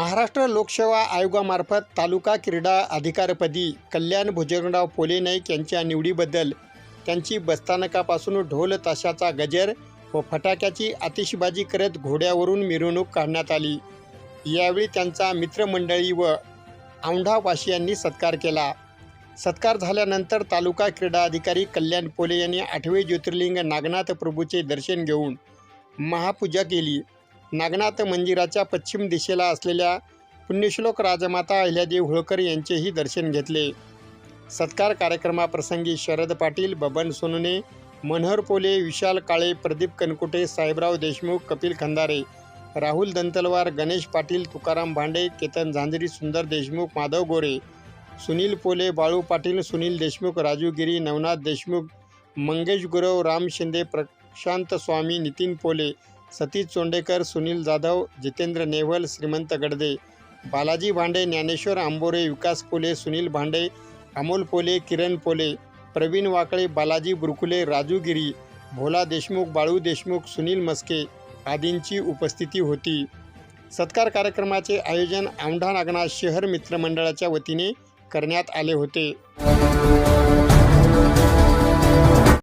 महाराष्ट्र लोकसेवा आयोगामार्फत तालुका क्रीडा अधिकारीपदी कल्याण भुजंगराव पोले नाईक यांच्या निवडीबद्दल त्यांची बसस्थानकापासून ढोल ताशाचा गजर व फटाक्याची आतिषबाजी करत घोड्यावरून मिरवणूक काढण्यात आली. यावेळी त्यांचा मित्रमंडळी व औंढावासियांनी सत्कार केला. सत्कार झाल्यानंतर तालुका क्रीडा अधिकारी कल्याण पोले यांनी आठवे ज्योतिर्लिंग नागनाथ प्रभूचे दर्शन घेऊन महापूजा केली. नागनाथ मंदिराच्या पश्चिम दिशेला असलेल्या पुण्यश्लोक राजमाता अहिल्यादेवी होळकर यांचेही दर्शन घेतले. सत्कार कार्यक्रमाप्रसंगी शरद पाटील बबन सोनने मनोहर पोले विशाल काळे प्रदीप कनकुटे साहेबराव देशमुख कपिल खंदारे राहुल दंतलवार गणेश पाटील तुकाराम भांडे केतन झांजरी सुंदर देशमुख माधव गोरे सुनील पोले बाळू पाटील सुनील देशमुख राजू गिरी नवनाथ देशमुख मंगेश गुरव राम शिंदे प्रशांत स्वामी नितीन पोले सतीश चोंडेकर सुनील जाधव जितेंद्र नेवल श्रीमंत गडदे बालाजी भांडे ज्ञानेश्वर आंबोरे विकास पोले सुनील भांडे अमोल पोले किरण पोले प्रवीण वाकळे बालाजी बुरकुले राजू गिरी भोला देशमुख बाळू देशमुख सुनील मस्के आदींची उपस्थिती होती. सत्कार कार्यक्रमाचे आयोजन औंढा नागनाथ शहर मित्रमंडळाच्या वतीने करण्यात आले होते.